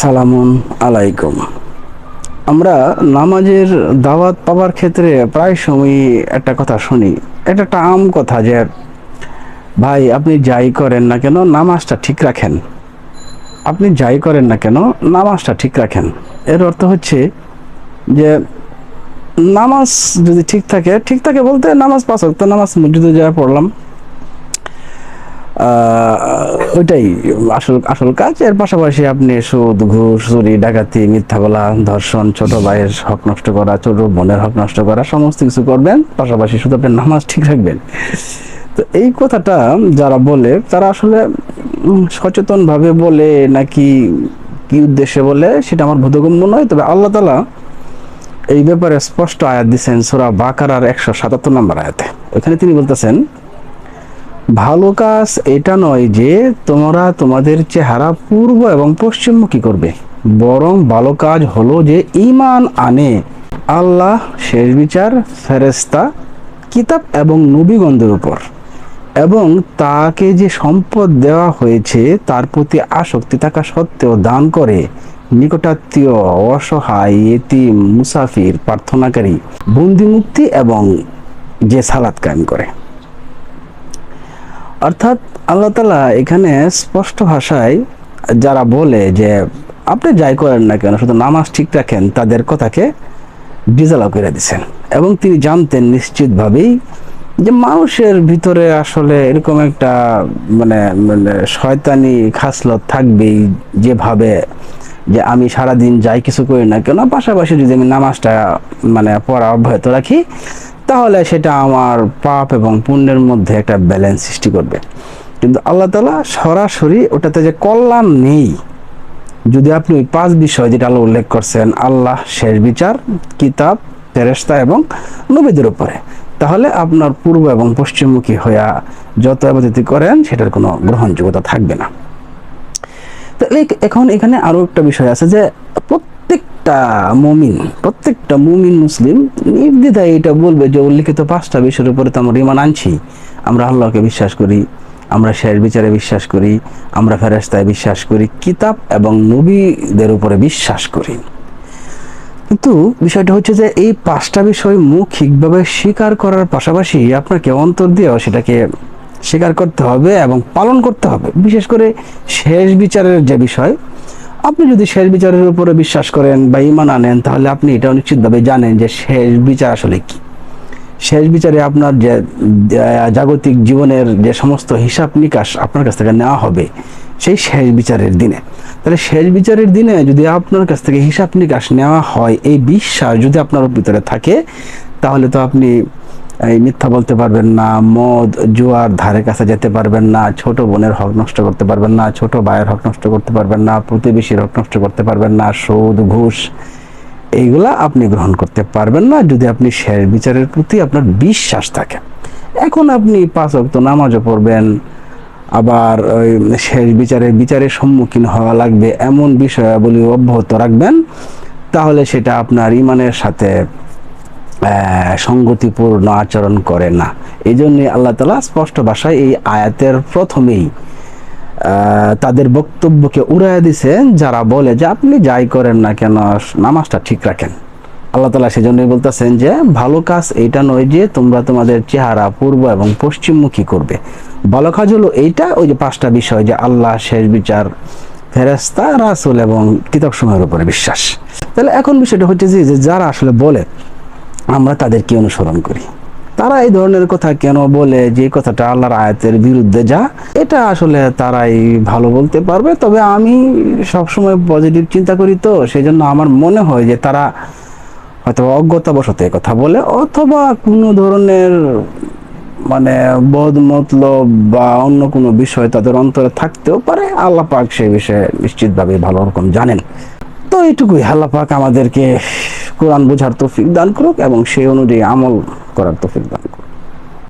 সালামুন আলাইকুম। আমরা নামাজের দাওয়াত পাওয়ার ক্ষেত্রে প্রায় সময় একটা কথা শুনি। এটা একটা আম কথা যে, ভাই, আপনি যাই করেন না কেন, নামাজটা ঠিক রাখেন। আপনি যাই করেন না কেন, নামাজটা ঠিক রাখেন। এর অর্থ হচ্ছে যে, নামাজ যদি ঠিক থাকে ঠিক থাকে বলতে নামাজ পাঁচ ওয়াক্ত নামাজ মসজিদে যা পড়লাম ওইটাই আসল আসল কাজ। এর পাশাপাশি আপনি সুদ, ঘুষ, চুরি, ডাকাতি, মিথ্যা বলা, ধর্ষণ, ছোট ভাইয়ের হক নষ্ট করা, ছোট বোনের হক নষ্ট করা, সমস্ত কিছু করবেন। পাশাপাশি শুধু আপনি নামাজ ঠিক রাখবেন। তো এই কথাটা যারা বলে, তারা আসলে সচেতন ভাবে বলে নাকি কি উদ্দেশ্যে বলে, সেটা আমার বোধগম্য নয়। তবে আল্লাহ তালা এই ব্যাপারে স্পষ্ট আয়াত দিচ্ছেন সোরা বাকারার একশো সাতাত্তর নম্বর আয়াতে। ওখানে তিনি বলতেছেন ভালো কাজ এটা নয় যে তোমরা তোমাদের চেহারা পূর্ব এবং পশ্চিমমুখী করবে। বরং ভালো কাজ হলো যে ঈমান আনে। আল্লাহ শেষ বিচার ফেরেস্তা কিতাব এবং নবীগন্ধের উপর। এবং তাকে যে সম্পদ দেওয়া হয়েছে, তার প্রতি আসক্তি থাকা সত্ত্বেও দান করে। নিকটাত্মীয়, অসহায় এতিম মুসাফির, প্রার্থনাকারী, বন্দিমুক্তি এবং যে সালাত কায়েম করে। অর্থাৎ আল্লাহ তালা এখানে স্পষ্ট ভাষায় যারা বলে যে আপনি যাই করেন না কেন, শুধু নামাজ ঠিক রাখেন, তাদের কথাকে ডিজালা করে দিছেন। এবং তিনি জানতেন নিশ্চিতভাবেই যে মানুষের ভিতরে আসলে এরকম একটা মানে মানে শয়তানি খাসলত থাকবেই যেভাবে যে আমি সারাদিন যাই কিছু করি না কেন, পাশাপাশি যদি আমি নামাজটা মানে পড়া অব্যাহত রাখি তাহলে সেটা আমার পাপ এবং পুণ্যের মধ্যে একটা ব্যালেন্স সৃষ্টি করবে। কিন্তু আল্লাহ তালা সরাসরি ওটাতে যে কল্যাণ নেই, যদি আপনি ওই পাঁচ বিষয় যেটা আল্লাহ উল্লেখ করছেন, আল্লাহ, শেষ বিচার, কিতাব ফেরেস্তা এবং নবীদের উপরে, তাহলে আপনার পূর্ব এবং পশ্চিমমুখী হইয়া যত আবাদিতি করেন, সেটার কোনো গ্রহণযোগ্যতা থাকবে না। তাহলে এখন এখানে আরও একটা বিষয় আছে যে প্রত্যেকটা মুমিন প্রত্যেকটা মুমিন মুসলিম নির্দ্বিধায় এটা বলবে যে উল্লিখিত পাঁচটা বিষয়ের উপরে তো আমরা ইমান আনছি। আমরা আল্লাহকে বিশ্বাস করি, আমরা শেষ বিচারে বিশ্বাস করি, আমরা ফেরাস্তায় বিশ্বাস করি, কিতাব এবং নবীদের উপরে বিশ্বাস করি। কিন্তু বিষয়টা হচ্ছে যে এই পাঁচটা বিষয় মৌখিকভাবে স্বীকার করার পাশাপাশি আপনাকে অন্তর দিয়েও সেটাকে স্বীকার করতে হবে এবং পালন করতে হবে। বিশেষ করে শেষ বিচারের যে বিষয় আপনি যদি শেষ বিচারের উপরে বিশ্বাস করেন বা ইমান আনেন, তাহলে আপনি এটাও নিশ্চিতভাবে জানেন যে শেষ বিচার আসলে কি। শেষ বিচারে আপনার যে জাগতিক জীবনের যে সমস্ত হিসাব নিকাশ আপনার কাছ থেকে নেওয়া হবে, সেই শেষ বিচারের দিনে। তাহলে শেষ বিচারের দিনে যদি আপনার কাছ থেকে হিসাব নিকাশ নেওয়া হয়, এই বিশ্বাস যদি আপনার ভিতরে থাকে, তাহলে তো আপনি এই মিথ্যা বলতে পারবেন না, মদ, জুয়ার ধারে কাছে যেতে পারবেন না, ছোট বোনের হক নষ্ট করতে পারবেন না, ছোট ভাইয়ের হক নষ্ট করতে পারবেন না, প্রতিবেশীর হক নষ্ট করতে পারবেন না, সুদ, ঘুষ, এইগুলা আপনি গ্রহণ করতে পারবেন না যদি আপনি শেষ বিচারের প্রতি আপনার বিশ্বাস থাকে। এখন আপনি পাঁচ অক্ত নামাজও পড়বেন, আবার ওই শেষ বিচারের বিচারের সম্মুখীন হওয়া লাগবে, এমন বিষয়াবলী অব্যাহত রাখবেন, তাহলে সেটা আপনার ইমানের সাথে সঙ্গতিপূর্ণ আচরণ করে না। এই জন্যই আল্লাহ তালা স্পষ্ট ভাষায় এই আয়াতের প্রথমেই তাদের বক্তব্যকে উড়াইয়া দিছেন, যারা বলে যে আপনি যাই করেন না কেন, নামাজটা ঠিক রাখেন। আল্লাহ তালা সেজন্যই বলতেছেন যে, ভালো কাজ এইটা নয় যে তোমরা তোমাদের চেহারা পূর্ব এবং পশ্চিমমুখী করবে। ভালো কাজ হলো এইটা, ওই যে পাঁচটা বিষয় যে আল্লাহ, শেষ বিচার ফেরেস্তা রাসুল এবং কিতাব সময়ের উপরে বিশ্বাস। তাহলে এখন বিষয়টা হচ্ছে যে যারা আসলে বলে আমরা তাদেরকে অনুসরণ করি। তারা এই ধরনের কথা কেন বলে? যে কথাটা আল্লাহর আয়াতের বিরুদ্ধে যা, এটা আসলে তারাই ভালো বলতে পারবে। তবে আমি সবসময় পজিটিভ চিন্তা করি তো সেই জন্য আমার মনে হয় যে তারা হয়তো অজ্ঞতাবশত কথা বলে, অথবা কোনো ধরনের মানে বোধ মতলব বা অন্য কোনো বিষয় তাদের অন্তরে থাকতেও পারে। আল্লাহ পাক সেই বিষয়ে নিশ্চিতভাবে ভালো রকম জানেন। তো এইটুকুই। আল্লাহ পাক আমাদেরকে কোরআন বোঝার তৌফিক দান করুক এবং সেই অনুযায়ী আমল করার তৌফিক দান